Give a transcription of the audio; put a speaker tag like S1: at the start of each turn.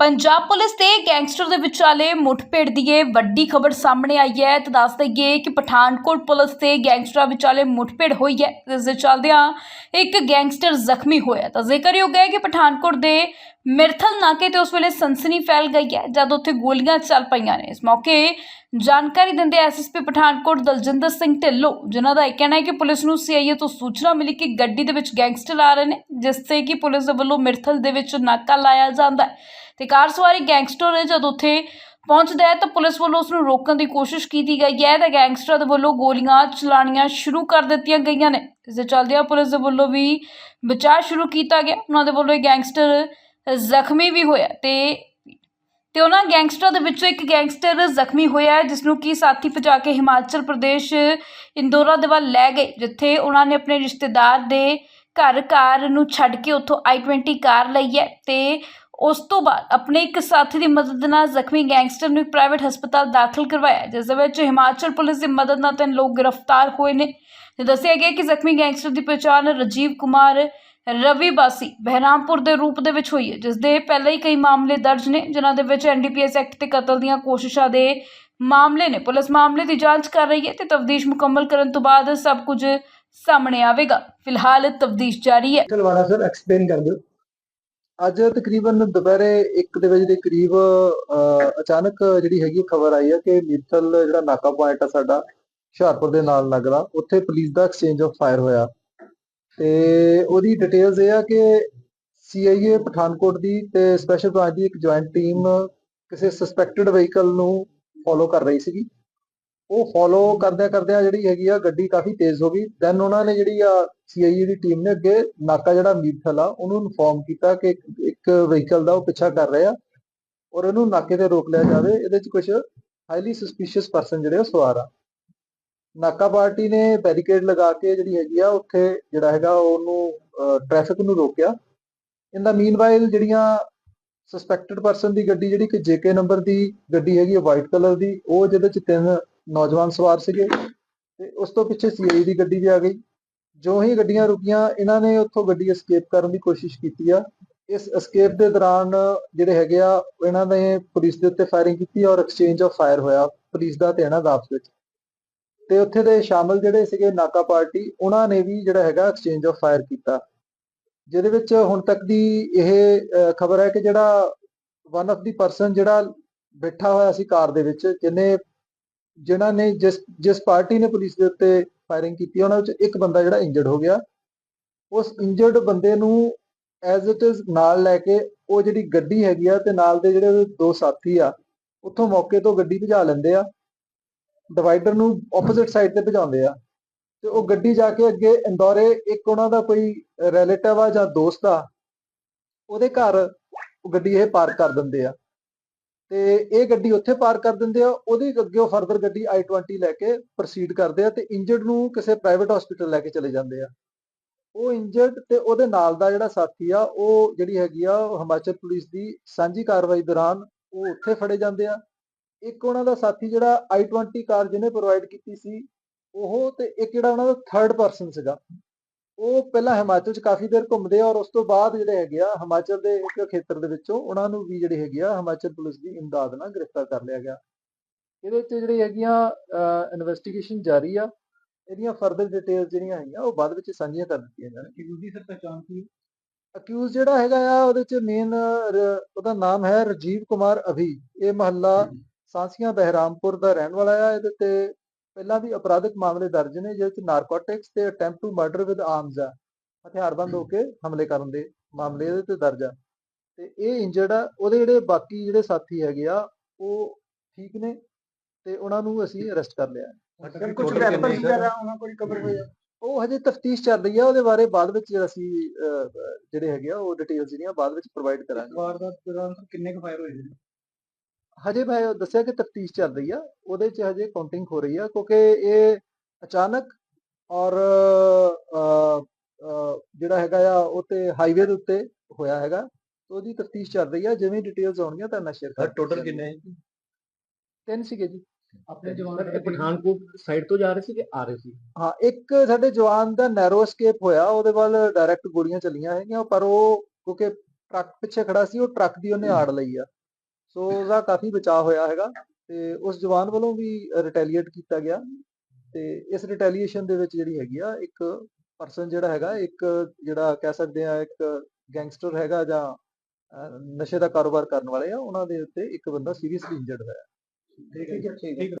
S1: Punjab police ਤੇ gangster ਦੇ ਵਿਚਾਲੇ ਮੁੱਠਭੇੜ ਦੀ ਇਹ ਵੱਡੀ ਖਬਰ ਸਾਹਮਣੇ ਆਈ ਹੈ। ਤੇ ਦੱਸ ਦਈਏ ਕਿ ਪਠਾਨਕੋਟ ਪੁਲਿਸ ਤੇ ਗੈਂਗਸਟਰਾਂ ਵਿਚਾਲੇ ਮੁੱਠਭੇੜ ਹੋਈ ਹੈ। ਜਿਸ ਦੇ ਚੱਲਦਿਆਂ ਇੱਕ ਗੈਂਗਸਟਰ ਜ਼ਖਮੀ ਹੋਇਆ ਤਾਂ ਜ਼ਿਕਰਯੋਗ ਹੈ ਕਿ ਪਠਾਨਕੋਟ ਦੇ ਮਿਰਥਲ ਨਾਕੇ ਤੇ ਉਸ ਵੇਲੇ ਸਨਸਨੀ ਫੈਲ ਗਈ ਹੈ, ਜਦ ਉੱਥੇ ਗੋਲੀਆਂ ਚੱਲ ਪਈਆਂ ਨੇ। ਇਸ ਮੌਕੇ ਜਾਣਕਾਰੀ ਦਿੰਦੇ ਐਸਐਸਪੀ ਪਠਾਨਕੋਟ ਦਲਜਿੰਦਰ ਸਿੰਘ ਢਿੱਲੋਂ, ਜਿਨ੍ਹਾਂ ਦਾ ਇਹ ਕਹਿਣਾ ਹੈ ਕਿ ਪੁਲਿਸ ਨੂੰ ਸੀਆਈਏ ਤੋਂ ਸੂਚਨਾ ਮਿਲੀ ਕਿ ਗੱਡੀ ਦੇ ਵਿੱਚ ਗੈਂਗਸਟਰ ਆ ਰਹੇ ਨੇ, ਜਿਸ ਤੇ ਕਿ ਪੁਲਿਸ ਦੇ ਵੱਲੋਂ ਮਿਰਥਲ ਦੇ ਵਿੱਚ ਨਾਕਾ ਲਾਇਆ ਜਾਂਦਾ ਹੈ। ਤੇ ਕਾਰ ਸਵਾਰੀ ਗੈਂਗਸਟਰ ਹੈ ਜਦ ਉੱਥੇ ਪਹੁੰਚਦਾ ਹੈ ਤਾਂ ਪੁਲਿਸ ਵੱਲੋਂ ਉਸ ਨੂੰ ਰੋਕਣ ਦੀ ਕੋਸ਼ਿਸ਼ ਕੀਤੀ ਗਈ ਹੈ ਤਾਂ ਗੈਂਗਸਟਰਾਂ ਦੇ ਵੱਲੋਂ ਗੋਲੀਆਂ ਚਲਾਉਣੀਆਂ ਸ਼ੁਰੂ ਕਰ ਦਿੱਤੀਆਂ ਗਈਆਂ ਨੇ। ਇਸ ਦੇ ਚੱਲਦਿਆਂ ਪੁਲਿਸ ਦੇ ਵੱਲੋਂ ਵੀ ਬਚਾਅ ਸ਼ੁਰੂ ਕੀਤਾ ਗਿਆ। ਉਹਨਾਂ ਦੇ ਵੱਲੋਂ ਇਹ ਗੈਂਗਸਟਰ ਜ਼ਖਮੀ ਵੀ ਹੋਇਆ ਤੇ ਤੇ ਉਹਨਾਂ ਗੈਂਗਸਟਰਾਂ ਦੇ ਵਿੱਚੋਂ ਇੱਕ ਗੈਂਗਸਟਰ ਜ਼ਖਮੀ ਹੋਇਆ ਜਿਸ ਨੂੰ ਕੀ ਸਾਥੀ ਪਹੁੰਚਾ ਕੇ ਹਿਮਾਚਲ ਪ੍ਰਦੇਸ਼, ਇੰਦੋਰਾ ਦੇ ਵੱਲ ਲੈ ਗਏ, ਜਿੱਥੇ ਉਹਨਾਂ ਨੇ ਆਪਣੇ ਰਿਸ਼ਤੇਦਾਰ ਦੇ ਘਰ ਕਾਰ ਨੂੰ ਛੱਡ ਕੇ ਉੱਥੋਂ i20 ਕਾਰ ਲਈ ਹੈ। ਤੇ ਉਸ ਤੋਂ ਬਾਅਦ ਆਪਣੇ ਇੱਕ ਸਾਥੀ ਦੀ ਮਦਦ ਨਾਲ ਜ਼ਖਮੀ ਗੈਂਗਸਟਰ ਨੂੰ ਇੱਕ ਪ੍ਰਾਈਵੇਟ ਹਸਪਤਾਲ ਦਾਖਲ ਕਰਵਾਇਆ, ਜਿਸ ਦੇ ਵਿੱਚ ਹਿਮਾਚਲ ਪੁਲਿਸ ਦੀ ਮਦਦ ਨਾਲ ਤਿੰਨ ਲੋਕ ਗ੍ਰਿਫਤਾਰ ਹੋਏ ਨੇ। ਤੇ ਦੱਸਿਆ ਗਿਆ ਕਿ ਜ਼ਖਮੀ ਗੈਂਗਸਟਰ ਦੀ ਪਛਾਣ ਰਜੀਵ ਕੁਮਾਰ ਰਵੀ ਬਾਸੀ ਬਹਿਰਾਮਪੁਰ ਦੇ ਰੂਪ ਦੇ ਵਿੱਚ ਹੋਈ ਹੈ, ਜਿਸ ਦੇ ਪਹਿਲਾਂ ਹੀ ਕਈ ਮਾਮਲੇ ਦਰਜ ਨੇ, ਜਿਨ੍ਹਾਂ ਦੇ ਵਿੱਚ ਐਨਡੀਪੀਐਸ ਐਕਟ ਤੇ ਕਤਲ ਦੀਆਂ ਕੋਸ਼ਿਸ਼ਾਂ ਦੇ ਮਾਮਲੇ ਨੇ। ਪੁਲਿਸ ਮਾਮਲੇ ਦੀ ਜਾਂਚ ਕਰ ਰਹੀ ਹੈ ਤੇ ਤਫਤੀਸ਼ ਮੁਕੰਮਲ ਕਰਨ ਤੋਂ ਬਾਅਦ ਸਭ ਕੁਝ ਸਾਹਮਣੇ ਆਵੇਗਾ। ਫਿਲਹਾਲ ਤਫਤੀਸ਼ ਜਾਰੀ ਹੈ।
S2: ਚਲਵਾਣਾ ਸਰ ਐਕਸਪਲੇਨ ਕਰ ਦਿਓ। ਅੱਜ ਤਕਰੀਬਨ ਦੁਪਹਿਰੇ 1 ਦੇ ਵਜੇ ਦੇ ਕਰੀਬ ਅਚਾਨਕ ਜਿਹੜੀ ਹੈਗੀ ਖਬਰ ਆਈ ਹੈ ਕਿ ਮਿੱਤਲ ਜਿਹੜਾ ਨਾਕਾ ਪੁਆਇੰਟ ਆ ਸਾਡਾ, ਹੁਸ਼ਿਆਰਪੁਰ ਦੇ ਨਾਲ ਲੱਗਦਾ ਉੱਥੇ ਪੁਲਿਸ ਦਾ ਐਕਸਚੇਂਜ ਆਫ ਫਾਇਰ ਹੋਇਆ। ਤੇ ਉਹਦੀ ਡਿਟੇਲਸ ਇਹ ਆ ਕਿ ਸੀਆਈਏ ਪਠਾਨਕੋਟ ਦੀ ਤੇ ਸਪੈਸ਼ਲ ਬ੍ਰਾਂਚ ਦੀ ਇੱਕ ਜੁਆਇੰਟ ਟੀਮ ਕਿਸੇ ਸਸਪੈਕਟਡ ਵਹੀਕਲ ਨੂੰ ਫੋਲੋ ਕਰ ਰਹੀ ਸੀਗੀ। ਉਹ ਫੋਲੋ ਕਰਦਿਆਂ ਕਰਦਿਆਂ ਜਿਹੜੀ ਹੈਗੀ ਆ ਗੱਡੀ ਕਾਫੀ ਤੇਜ਼ ਹੋ ਗਈ। ਦੈਨ ਉਹਨਾਂ ਨੇ ਜਿਹੜੀ ਆ ਸੀਆਈਏ ਦੀ ਟੀਮ ਨੇ ਅੱਗੇ ਨਾਕਾ ਜਿਹੜਾ ਮੀਠਲ ਆ, ਉਹਨੂੰ ਇਨਫੋਰਮ ਕੀਤਾ ਕਿ ਇੱਕ- ਵਹੀਕਲ ਦਾ ਉਹ ਪਿੱਛਾ ਕਰ ਰਿਹਾ ਔਰ ਇਹਨੂੰ ਨਾਕੇ ਤੇ ਰੋਕ ਲਿਆ ਜਾਵੇ। ਇਹਦੇ ਚ ਕੁਝ ਹਾਈਲੀ ਸਸਪੀਸ਼ੀਅਸ ਪਰਸਨ ਜਿਹੜੇ ਉਹ ਸਵਾਰ ਆ। ਨਾਕਾ ਪਾਰਟੀ ਨੇ ਬੈਰੀਕੇਡ ਲਗਾ ਕੇ ਜਿਹੜੀ ਹੈਗੀ ਆ, ਉੱਥੇ ਜਿਹੜਾ ਹੈਗਾ ਉਹਨੂੰ ਟ੍ਰੈਫਿਕ ਨੂੰ ਰੋਕਿਆ। ਇਨ ਦਾ ਮੀਨਵਾਈਲ ਜਿਹੜੀਆਂ ਸਸਪੈਕਟਡ ਪਰਸਨ ਦੀ ਗੱਡੀ ਜਿਹੜੀ ਕਿ ਜੇਕੇ ਨੰਬਰ ਦੀ ਗੱਡੀ ਹੈਗੀ ਹੈ ਵਾਈਟ ਕਲਰ ਦੀ, ਉਹ ਜਿਹਦੇ ਚ ਤਿੰਨ ਨੌਜਵਾਨ ਸਵਾਰ ਸੀਗੇ ਤੇ ਉਸ ਤੋਂ ਪਿੱਛੇ ਸੀਆਈ ਦੀ ਗੱਡੀ ਵੀ ਆ ਗਈ। ਜੋ ਹੀ ਗੱਡੀਆਂ ਰੁਕੀਆਂ, ਇਹਨਾਂ ਨੇ ਉੱਥੋਂ ਗੱਡੀ ਐਸਕੇਪ ਕਰਨ ਦੀ ਕੋਸ਼ਿਸ਼ ਕੀਤੀ ਆ। ਇਸ ਐਸਕੇਪ ਦੇ ਦੌਰਾਨ ਜਿਹੜੇ ਹੈਗੇ ਆ, ਇਹਨਾਂ ਨੇ ਪੁਲਿਸ ਦੇ ਉੱਤੇ ਫਾਇਰਿੰਗ ਕੀਤੀ ਔਰ ਐਕਸਚੇਂਜ ਆਫ ਫਾਇਰ ਹੋਇਆ, ਪੁਲਿਸ ਦਾ ਤੇ ਇਹਨਾਂ ਦਾ ਆਪਸ ਵਿੱਚ। ਤੇ ਉੱਥੇ ਦੇ ਸ਼ਾਮਲ ਜਿਹੜੇ ਸੀਗੇ ਨਾਕਾ ਪਾਰਟੀ, ਉਹਨਾਂ ਨੇ ਵੀ ਜਿਹੜਾ ਹੈਗਾ ਐਕਸਚੇਂਜ ਆਫ ਫਾਇਰ ਕੀਤਾ। ਜਿਹਦੇ ਵਿੱਚ ਹੁਣ ਤੱਕ ਦੀ ਇਹ ਖਬਰ ਹੈ ਕਿ ਜਿਹੜਾ ਵਨ ਆਫ ਦੀ ਪਰਸਨ ਜਿਹੜਾ ਬੈਠਾ ਹੋਇਆ ਸੀ ਕਾਰ ਦੇ ਵਿੱਚ, ਜਿਹਨੇ ਜਿਨ੍ਹਾਂ ਨੇ ਜਿਸ ਜਿਸ ਪਾਰਟੀ ਨੇ ਪੁਲਿਸ ਦੇ ਉੱਤੇ ਫਾਇਰਿੰਗ ਕੀਤੀ, ਉਹਨਾਂ ਵਿੱਚ ਇੱਕ ਬੰਦਾ ਜਿਹੜਾ ਇੰਜਰਡ ਹੋ ਗਿਆ। ਉਸ ਇੰਜਰਡ ਬੰਦੇ ਨੂੰ ਐਜ਼ ਇਟ ਇਜ਼ ਨਾਲ ਲੈ ਕੇ ਉਹ ਜਿਹੜੀ ਗੱਡੀ ਹੈਗੀ ਆ ਤੇ ਨਾਲ ਦੇ ਜਿਹੜੇ ਦੋ ਸਾਥੀ ਆ, ਉੱਥੋਂ ਮੌਕੇ ਤੋਂ ਗੱਡੀ ਭਜਾ ਲੈਂਦੇ ਆ। ਡਿਵਾਈਡਰ ਨੂੰ ਆਪੋਜ਼ਿਟ ਸਾਈਡ ਤੇ ਭਜਾਉਂਦੇ ਆ। ਤੇ ਉਹ ਗੱਡੀ ਜਾ ਕੇ ਅੱਗੇ ਇੰਦੌਰੇ, ਇੱਕ ਉਹਨਾਂ ਦਾ ਕੋਈ ਰਿਲੇਟਿਵ ਆ ਜਾਂ ਦੋਸਤ ਆ, ਉਹਦੇ ਘਰ ਉਹ ਗੱਡੀ ਇਹ ਪਾਰਕ ਕਰ ਦਿੰਦੇ ਆ। ਤੇ ਇਹ ਗੱਡੀ ਉੱਥੇ ਪਾਰਕ ਕਰ ਦਿੰਦੇ ਆ, ਉਹਦੀ ਅੱਗੇ ਉਹ ਫਰਦਰ ਗੱਡੀ i20 ਲੈ ਕੇ ਪ੍ਰੋਸੀਡ ਕਰਦੇ ਆ ਤੇ ਇੰਜਰਡ ਨੂੰ ਕਿਸੇ ਪ੍ਰਾਈਵੇਟ ਹਸਪੀਟਲ ਲੈ ਕੇ ਚਲੇ ਜਾਂਦੇ ਆ। ਉਹ ਇੰਜਰਡ ਤੇ ਉਹਦੇ ਨਾਲ ਦਾ ਜਿਹੜਾ ਸਾਥੀ ਆ, ਉਹ ਜਿਹੜੀ ਹੈਗੀ ਆ, ਉਹ ਹਿਮਾਚਲ ਪੁਲਿਸ ਦੀ ਸਾਂਝੀ ਕਾਰਵਾਈ ਦੌਰਾਨ ਉਹ ਉੱਥੇ ਫੜੇ ਜਾਂਦੇ ਆ। ਇੱਕ ਉਹਨਾਂ ਦਾ ਸਾਥੀ ਜਿਹੜਾ i20 ਕਾਰ ਜਿਹਨੇ ਪ੍ਰੋਵਾਈਡ ਕੀਤੀ ਸੀ ਉਹ ਤੇ ਇੱਕ ਜਿਹੜਾ ਉਹਨਾਂ ਦਾ ਥਰਡ ਪਰਸਨ ਸੀਗਾ। ਉਹ ਪਹਿਲਾਂ ਹਿਮਾਚਲ 'ਚ ਕਾਫੀ ਦੇਰ ਘੁੰਮਦੇ ਔਰ ਉਸ ਤੋਂ ਬਾਅਦ ਜਿਹੜੇ ਹੈਗੇ ਆ ਹਿਮਾਚਲ ਦੇ ਇੱਕ ਖੇਤਰ ਦੇ ਵਿੱਚੋਂ ਉਹਨਾਂ ਨੂੰ ਵੀ ਜਿਹੜੇ ਹੈਗੇ ਆ ਹਿਮਾਚਲ ਪੁਲਿਸ ਦੀ ਇਮਦਾਦ ਨਾਲ ਗ੍ਰਿਫਤਾਰ ਕਰ ਲਿਆ ਗਿਆ। ਇਹਦੇ 'ਚ ਜਿਹੜੀ ਹੈਗੀਆਂ ਇਨਵੈਸਟੀਗੇਸ਼ਨ ਜਾਰੀ ਆ ਇਹਦੀਆਂ ਫਰਦਰ ਡਿਟੇਲਸ ਜਿਹੜੀਆਂ ਹੈਗੀਆਂ ਉਹ ਬਾਅਦ ਵਿੱਚ ਸਾਂਝੀਆਂ ਕਰ ਦਿੱਤੀਆਂ ਜਾਣਗੀਆਂ
S3: ਕਿਉਂਕਿ ਸਰ ਪਹਿਚਾਨ ਕੀ
S2: ਅਕਿਊਜ਼ ਜਿਹੜਾ ਹੈਗਾ ਆ ਉਹਦੇ 'ਚ ਮੇਨ ਉਹਦਾ ਨਾਮ ਹੈ ਰਜੀਵ ਕੁਮਾਰ ਅਭੀ। ਇਹ ਮਹੱਲਾ ਸਾਂਸੀਆਂ ਬਹਿਰਾਮਪੁਰ ਦਾ ਰਹਿਣ ਵਾਲਾ ਆ ਇਹਦੇ ਤੇ ਪਹਿਲਾਂ ਵੀ ਅਪਰਾਧਿਕ ਮਾਮਲੇ ਦਰਜ ਨੇ ਜਿਹਦੇ 'ਚ ਨਾਰਕੋਟਿਕਸ ਤੇ attempt to murder with arms ਆ। ਹਥਿਆਰਬੰਦ ਹੋ ਕੇ ਹਮਲੇ ਕਰਨ ਦੇ ਮਾਮਲੇ ਇਹਦੇ ਤੇ ਦਰਜ ਆ। ਤੇ ਇਹ ਇੰਜਰਡ ਆ ਉਹਦੇ ਜਿਹੜੇ ਬਾਕੀ ਜਿਹੜੇ ਸਾਥੀ ਹੈਗੇ ਆ ਉਹ ਠੀਕ ਨੇ ਤੇ ਉਹਨਾਂ ਨੂੰ ਅਸੀਂ ਅਰੈਸਟ ਕਰ ਲਿਆ।
S3: ਸਰ ਕੁਝ ਵੈਪਨ ਵਗੈਰਾ ਉਹਨਾਂ ਕੋਲ ਕਵਰ ਹੋਇਆ
S2: ਉਹ ਹਜੇ ਤਫਤੀਸ਼ ਚੱਲ ਰਹੀ ਆ ਉਹਦੇ ਬਾਰੇ ਬਾਅਦ ਵਿੱਚ ਅਸੀਂ ਜਿਹੜੇ ਹੈਗੇ ਆ ਉਹ ਡਿਟੇਲਸ ਜਿਹੜੀਆਂ ਬਾਅਦ ਵਿੱਚ ਪ੍ਰੋਵਾਈਡ ਕਰਾਂਗੇ।
S3: ਵਾਰਦਾਤ ਦੌਰਾਨ ਕਿੰਨੇ ਕੁ ਫਾਇਰ ਹੋਏ ਸੀ?
S2: ਹਜੇ ਮੈਂ ਦੱਸਿਆ ਕਿ ਤਫਤੀਸ਼ ਚੱਲ ਰਹੀ ਆ ਉਹਦੇ 'ਚ ਹਜੇ ਕਾਊਂਟਿੰਗ ਹੋ ਰਹੀ ਆ ਕਿਉਂਕਿ ਇਹ ਅਚਾਨਕ ਔਰ ਜਿਹੜਾ ਹੈਗਾ ਆ ਉਹ ਤੇ ਹਾਈਵੇ ਦੇ ਉੱਤੇ ਹੋਇਆ ਹੈਗਾ ਤੇ ਉਹਦੀ ਤਫਤੀਸ਼ ਚੱਲ ਰਹੀ ਆ ਜਿਵੇਂ ਡਿਟੇਲਸ ਆਉਣਗੀਆਂ ਤਾਂ ਮੈਂ ਸ਼ੇਅਰ ਕਰ
S3: ਟੋਟਲ ਕਿੰਨੇ
S2: ਤਿੰਨ ਸੀਗੇ ਜੀ।
S3: ਆਪਣੇ ਜਵਾਨ ਪਠਾਨਕੋਟ ਸਾਈਡ ਤੋਂ ਜਾ ਰਹੇ ਸੀ ਕਿ ਆ ਰਹੇ ਸੀ?
S2: ਹਾਂ ਇੱਕ ਸਾਡੇ ਜਵਾਨ ਦਾ ਨੈਰੋ escape ਹੋਇਆ ਉਹਦੇ ਵੱਲ ਡਾਇਰੈਕਟ ਗੋਲੀਆਂ ਚੱਲੀਆਂ ਹੈਗੀਆਂ ਪਰ ਉਹ ਕਿਉਂਕਿ ਟਰੱਕ ਪਿੱਛੇ ਖੜਾ ਸੀ ਉਹ ਟਰੱਕ ਦੀ ਉਹਨੇ ਆੜ ਲਈ ਆ। ਸੋ ਉਹਦਾ ਕਾਫੀ ਬਚਾਅ ਹੋਇਆ ਹੈਗਾ ਤੇ ਉਸ ਜਵਾਨ ਵੱਲੋਂ ਵੀ ਰਿਟੈਲੀਏਟ ਕੀਤਾ ਗਿਆ ਤੇ ਇਸ ਰਿਟੈਲੀਏਸ਼ਨ ਦੇ ਵਿੱਚ ਜਿਹੜੀ ਹੈਗੀ ਆ, ਇੱਕ ਪਰਸਨ ਜਿਹੜਾ ਹੈਗਾ, ਇੱਕ ਜਿਹੜਾ ਕਹਿ ਸਕਦੇ ਆ, ਇੱਕ ਗੈਂਗਸਟਰ ਹੈਗਾ ਜਾਂ ਨਸ਼ੇ ਦਾ ਕਾਰੋਬਾਰ ਕਰਨ ਵਾਲੇ ਆ, ਉਹਨਾਂ ਦੇ ਉੱਤੇ ਇੱਕ ਬੰਦਾ ਸੀਰੀਅਸਲੀ ਇੰਜਰਡ ਹੋਇਆ।
S3: ਠੀਕ ਹੈ ਠੀਕ ਹੈ।